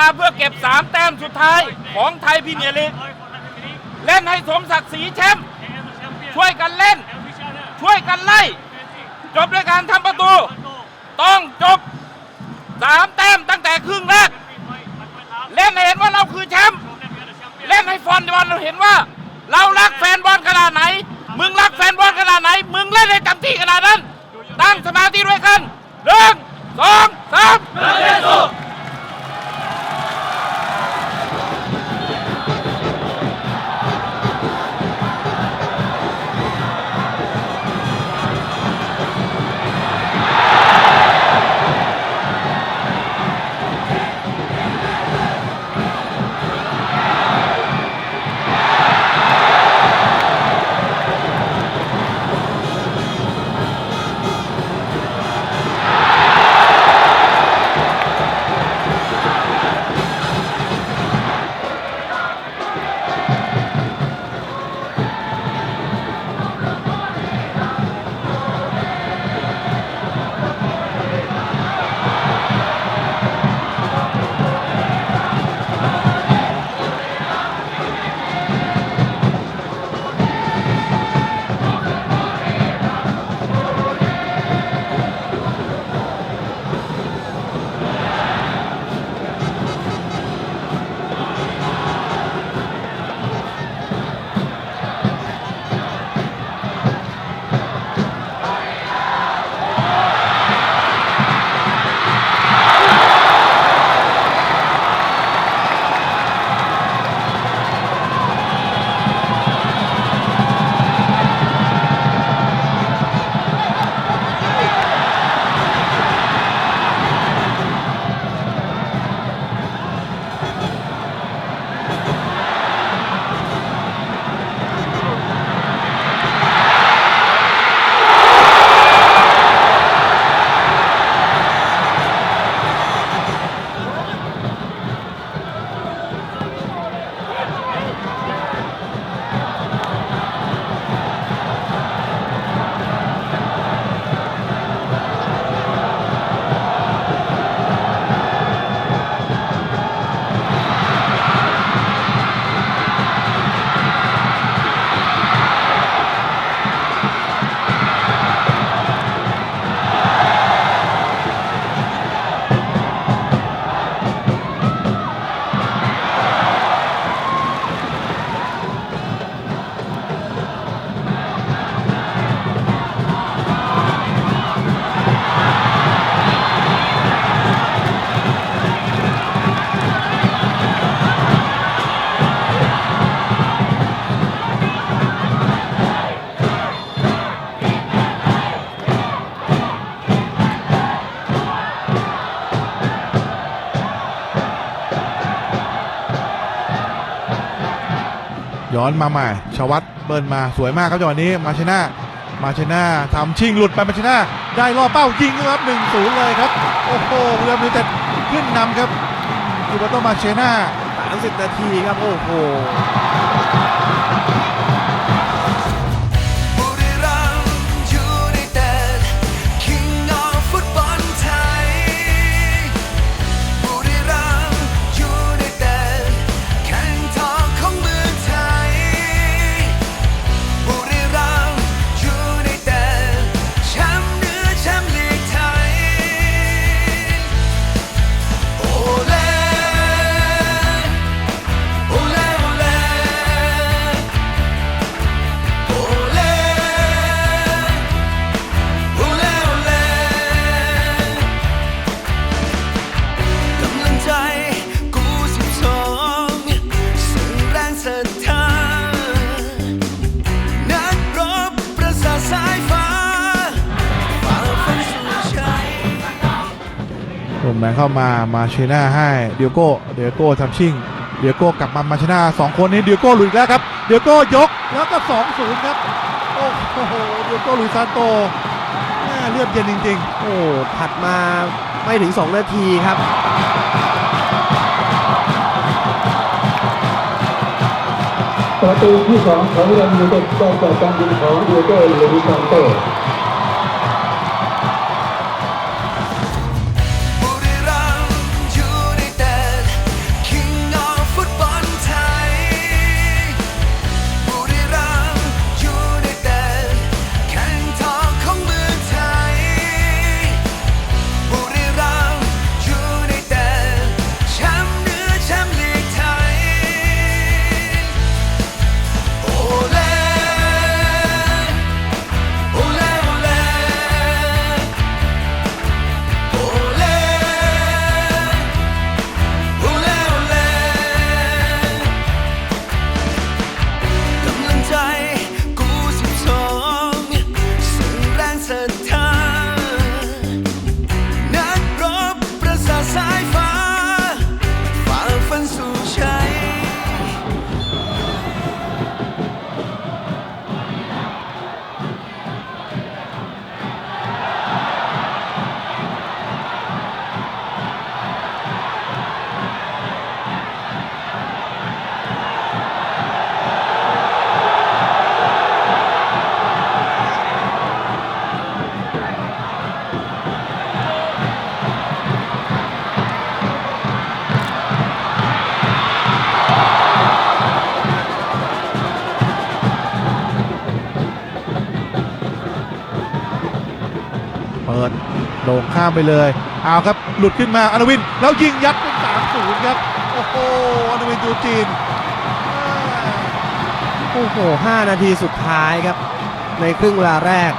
มาเพื่อเก็บ 3 แต้มสุดท้ายของไทยพรีเมียร์ลีกเล่นให้สมศักดิ์ศรีแชมป์ช่วยกันเล่น ช่วยกันไล่ จบด้วยการทำประตู ต้องจบ 3 แต้มตั้งแต่ครึ่งแรก เล่นให้เห็นว่าเราคือแชมป์เล่นให้ฟอนบอลเราเห็นว่า เรารักแฟนบอลขนาดไหน มึงรักแฟนบอลขนาดไหน มึงเล่นให้เต็มที่ขนาดนั้น ตั้งสมาธิด้วยกันหนึ่งสองสาม ย้อนมาใหม่ชวัตเบิร์นมาสวยมากครับจังหวะนี้มาชนะมาชนะทำชิงหลุดไปมาชนะได้ล่อเป้ายิงครับ1นศูนย์เลยครับโอ้โหเรือมิวเต็ดขึ้นนำครับอิบาโตมาเชน่า30 นาทีครับโอ้โห ผมแมงเข้ามามาเชน่าให้เดียโก้เดียโก้ทำชิ่งเดียโก้กลับมามาเชน่าสองคนนี้เดียโก้หลุดอีกแล้วครับเดียโก้ยกแล้วก็2 0ครับโอ้โหเดียโก้ลุยซานโตแม่เลือดเย็นจริง ๆ โอ้ถัดมาไม่ถึง 2 นาทีครับประตูที่สองของเรอัลยูไนเต็ดได้จากการยิงของเดียโก้เลวิซันโต โด่งข้ามไปเลย เอาครับ หลุดขึ้นมาอนุวิน แล้วยิงยัดเป็น3-0ครับ โอ้โหอนุวินดูจีน โอ้โห 5 นาทีสุดท้ายครับ ในครึ่งเวลาแรก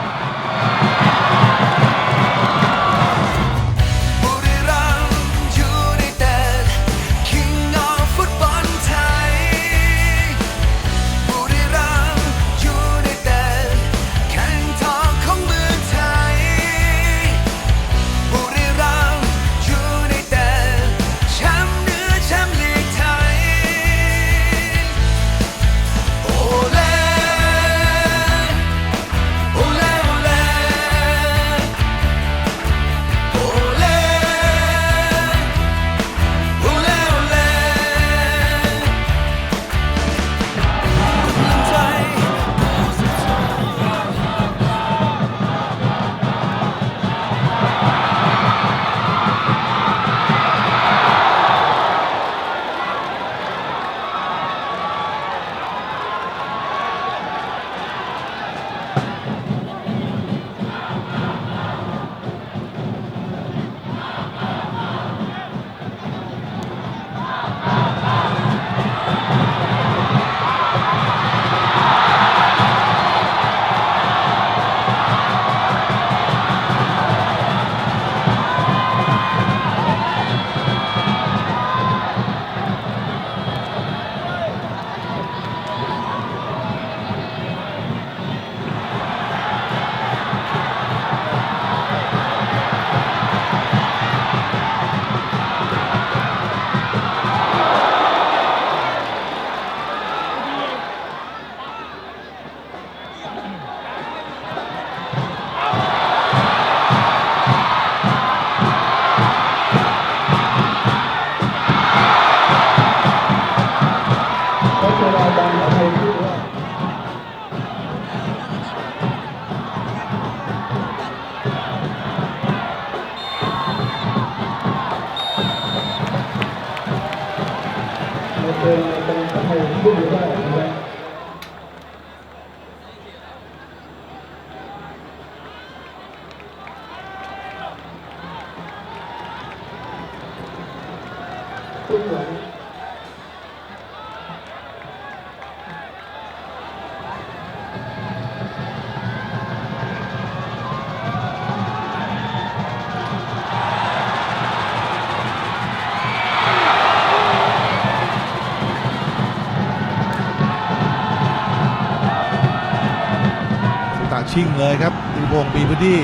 ชิ่งเลยครับตีพงปีพื้นที่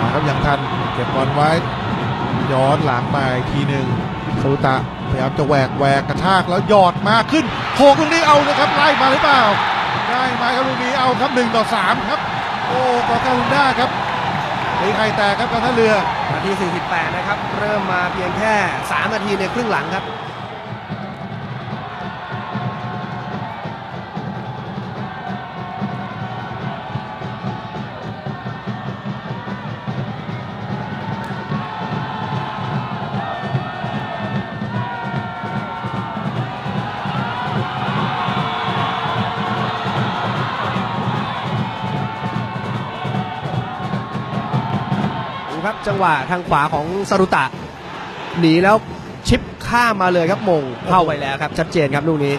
มาครับยังทันเก็บบอลไว้ย้อนหลังมาอีกทีหนึ่งสุตะพยายามจะแหวกแหวกกระชากแล้วหยอดมาขึ้นโขกลูกนี้เอาเลยครับไล่มาหรือเปล่าได้ไหมครับลูกนี้เอาครับหนึ่งต่อสามครับ โอ้กอการุณด้าครับตีไข่แตกครับการท่าเรือนาที 48 นะครับ เริ่มมาเพียงแค่ 3 นาทีในครึ่งหลังครับ จังหวะทางขวาของสรุตะ หนีแล้วชิปข้ามมาเลยครับมงเข้าไปแล้วครับ ชัดเจนครับลูกนี้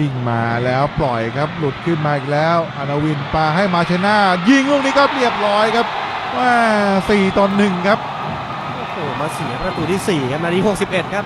ชิ่งมาแล้วปล่อยครับหลุดขึ้นมาอีกแล้วอนาวินปาให้มาเชน่ายิงลูกนี้ก็เรียบร้อยครับว่าสี่ต่อหนึ่งครับ โอ้โห มาเสียประตูที่ 4 ครับ นาที 61 ครับ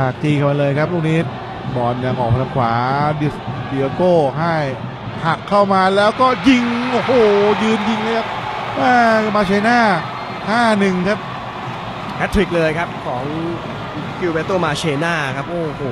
าจีเข้ามาเลยครับลูกนี้บอลยังออกทางขวาเดียโก้ให้หักเข้ามาแล้วก็ยิงโอ้โหยืนยิงเลยครับว่ามาเชน่า5-1 ครับแฮตทริกเลยครับของกิวเบโตมาเชนาครับ โอ้โห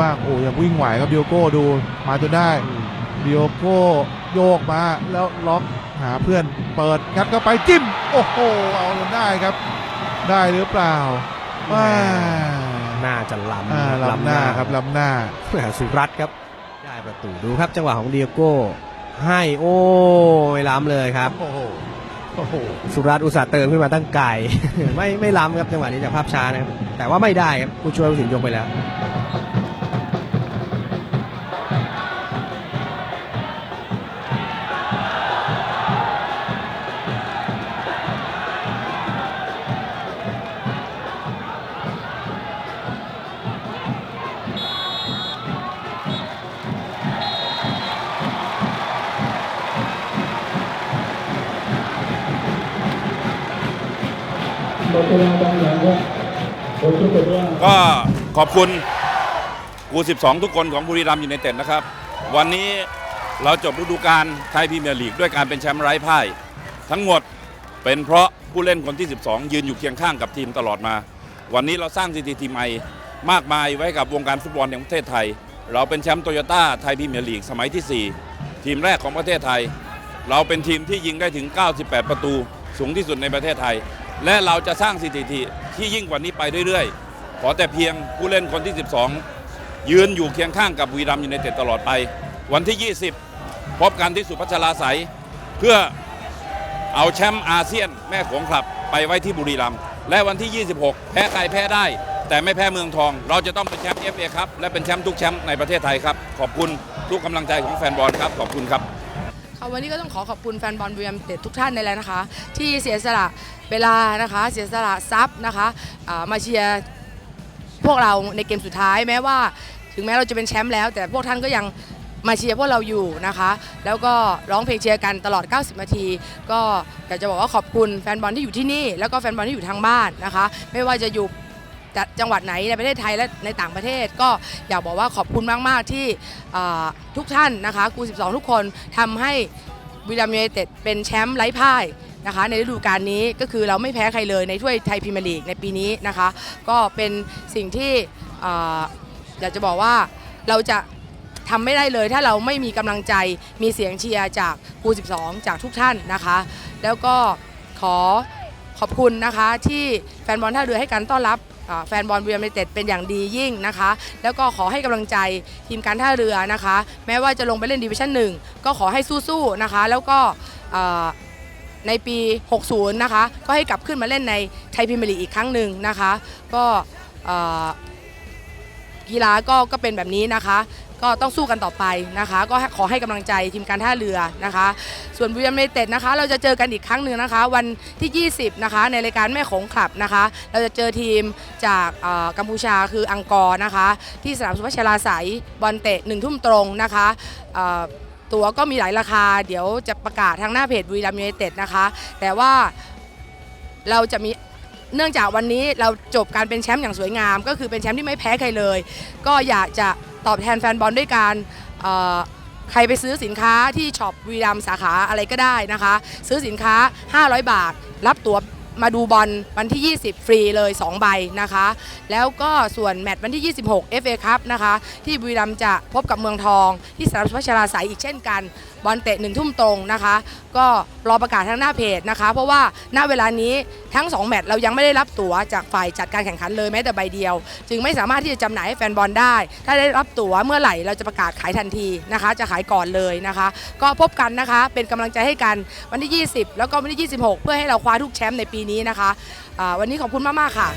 ว่างโอ้ยังวิ่งไหวครับเดียโก้ดูมาจนได้เดียโก้โยกมาแล้วล็อกหาเพื่อนเปิดงัดเข้าไปจิ้ม โอ้โหเอาจนได้ครับ ได้หรือเปล่าว่าน่าจะล้อ่าำล้ำหน้าครับล้ำหน้าแหม่สุรัตน์ครับ ได้ประตูดูครับจังหวะของเดียโก้ ให้โอ้ไม่ล้ำเลยครับโอ้โหโอ้โหสุรัตน์อุตส่าห์เติมขึ้นมาตั้งไกลไม่ไม่ล้ำครับจังหวะนี้จากภาพช้านะครับแต่ว่าไม่ได้ครับผู้ช่วยผู้สินยกไปแล้ว ขอบคุณกู 12 ทุกคนของบุรีรัมย์ยูไนเต็ดนะครับ วันนี้เราจบฤดูกาลไทยพรีเมียร์ลีกด้วยการเป็นแชมป์ไร้พ่าย ทั้งหมดเป็นเพราะผู้เล่นคนที่ 12 ยืนอยู่เคียงข้างกับทีมตลอดมา วันนี้เราสร้างสถิติใหม่มากมายไว้กับวงการฟุตบอลแห่งประเทศไทย เราเป็นแชมป์โตโยต้าไทยพรีเมียร์ลีกสมัยที่ 4 ทีมแรกของประเทศไทย เราเป็นทีมที่ยิงได้ถึง 98 ประตู สูงที่สุดในประเทศไทย และเราจะสร้างสถิติที่ยิ่งกว่านี้ไปเรื่อยๆ ขอแต่เพียงผู้เล่นคนที่ 12 ยืนอยู่เคียงข้างกับบุรีรัมย์ยูไนเต็ดตลอดไป วันที่ 20 พบกันที่สุพัชราไสยเพื่อเอาแชมป์อาเซียนแม่โขงคลับไปไว้ที่บุรีรัมย์และวันที่ 26 แพ้ใครแพ้ได้ แต่ไม่แพ้เมืองทอง เราจะต้องเป็นแชมป์เอฟเอครับและเป็นแชมป์ทุกแชมป์ในประเทศไทยครับ ขอบคุณทุกกำลังใจของแฟนบอลครับ ขอบคุณครับค่ะวันนี้ก็ต้องขอขอบคุณแฟนบอลบุรีรัมย์เต็ดทุกท่านในแล้วนะคะ ที่เสียสละเวลานะคะ เสียสละทรัพย์นะคะอ่ามาเชียร์ วกเราในเกมสุดท้ายแม้ว่า ถึงแม้เราจะเป็นแชมป์แล้ว แต่พวกท่านก็ยังมาเชียร์พวกเราอยู่นะคะ แล้วก็ร้องเพลงเชียร์กันตลอด 90 นาที ก็อยากจะบอกว่าขอบคุณแฟนบอลที่อยู่ที่นี่ แล้วก็แฟนบอลที่อยู่ทางบ้านนะคะ ไม่ว่าจะอยู่จังหวัดไหนในประเทศไทยและในต่างประเทศ ก็อยากบอกว่าขอบคุณมาก ๆ ที่ทุกท่านนะคะกู12 ทุกคนทำให้บุรีรัมย์ยูไนเต็ดเป็นแชมป์ไร้พ่าย นะคะในฤดูกาลนี้ก็คือเราไม่แพ้ใครเลยในถ้วยไทยพรีเมียร์ลีกในปีนี้นะคะ ก็เป็นสิ่งที่ออยากจะบอกว่าเราจะทำไม่ได้เลยถ้าเราไม่มีกำลังใจมีเสียงเชียร์จากกู12 จากทุกท่านนะคะ แล้วก็ขอขอบคุณนะคะที่แฟนบอลท่าเรือให้การต้อนรับแฟนบอลบรีรัมเต็ดเป็นอย่างดียิ่งนะคะ แล้วก็ขอให้กำลังใจทีมการท่าเรือนะคะ แม้ว่าจะลงไปเล่นดิวิชั่นหนึ่งก็ขอให้สู้ๆนะคะ แล้วก็ ในปี 60 นะคะ ก็ให้กลับขึ้นมาเล่นในไทยพรีเมียร์ลีอีกครั้งหนึ่งนะคะ ก็กีฬาก็ก็เป็นแบบนี้นะคะ ก็ต้องสู้กันต่อไปนะคะ ก็ขอให้กำลังใจทีมการท่าเรือนะคะ ส่วนบุรีรัมย์ยูไนเต็ดนะคะ เราจะเจอกันอีกครั้งหนึ่งนะคะ วันที่ 20 นะคะ ในรายการแม่โขงคลับนะคะ เราจะเจอทีมจากกัมพูชาคืออังกอร์นะคะ ที่สนามสุพัชราไสยบอลเตะหนึ่งทุ่มตรงนะคะ ตั๋วก็มีหลายราคา เดี๋ยวจะประกาศทางหน้าเพจบุรีรัมย์ยูไนเต็ดนะคะ แต่ว่าเราจะมีเนื่องจากวันนี้เราจบการเป็นแชมป์อย่างสวยงาม ก็คือเป็นแชมป์ที่ไม่แพ้ใครเลย ก็อยากจะตอบแทนแฟนบอลด้วยการใครไปซื้อสินค้าที่ช็อปวีรัมสาขาอะไรก็ได้นะคะ ซื้อสินค้า 500 บาท รับตั๋ว มาดูบอลวันที่ 20 ฟรีเลย 2 ใบนะคะ แล้วก็ส่วนแมตช์วันที่ 26 FA ครับนะคะ ที่บุรีรัมย์จะพบกับเมืองทองที่สนามสุพัชราไสยอีกเช่นกัน บอลเตะหนึ่งทุ่มตรงนะคะ ก็รอประกาศทางหน้าเพจนะคะ เพราะว่าณเวลานี้ทั้ง 2 แมตช์เรายังไม่ได้รับตั๋วจากฝ่ายจัดการแข่งขันเลยแม้แต่ใบเดียว จึงไม่สามารถที่จะจำหน่ายให้แฟนบอลได้ ถ้าได้รับตั๋วเมื่อไหร่เราจะประกาศขายทันทีนะคะ จะขายก่อนเลยนะคะ ก็พบกันนะคะ เป็นกำลังใจให้กันวันที่ 20 แล้วก็วันที่ 26 เพื่อให้เราคว้าทุกแชมป์ในปีนี้นะคะอ่าวันนี้ขอบคุณมากๆค่ะ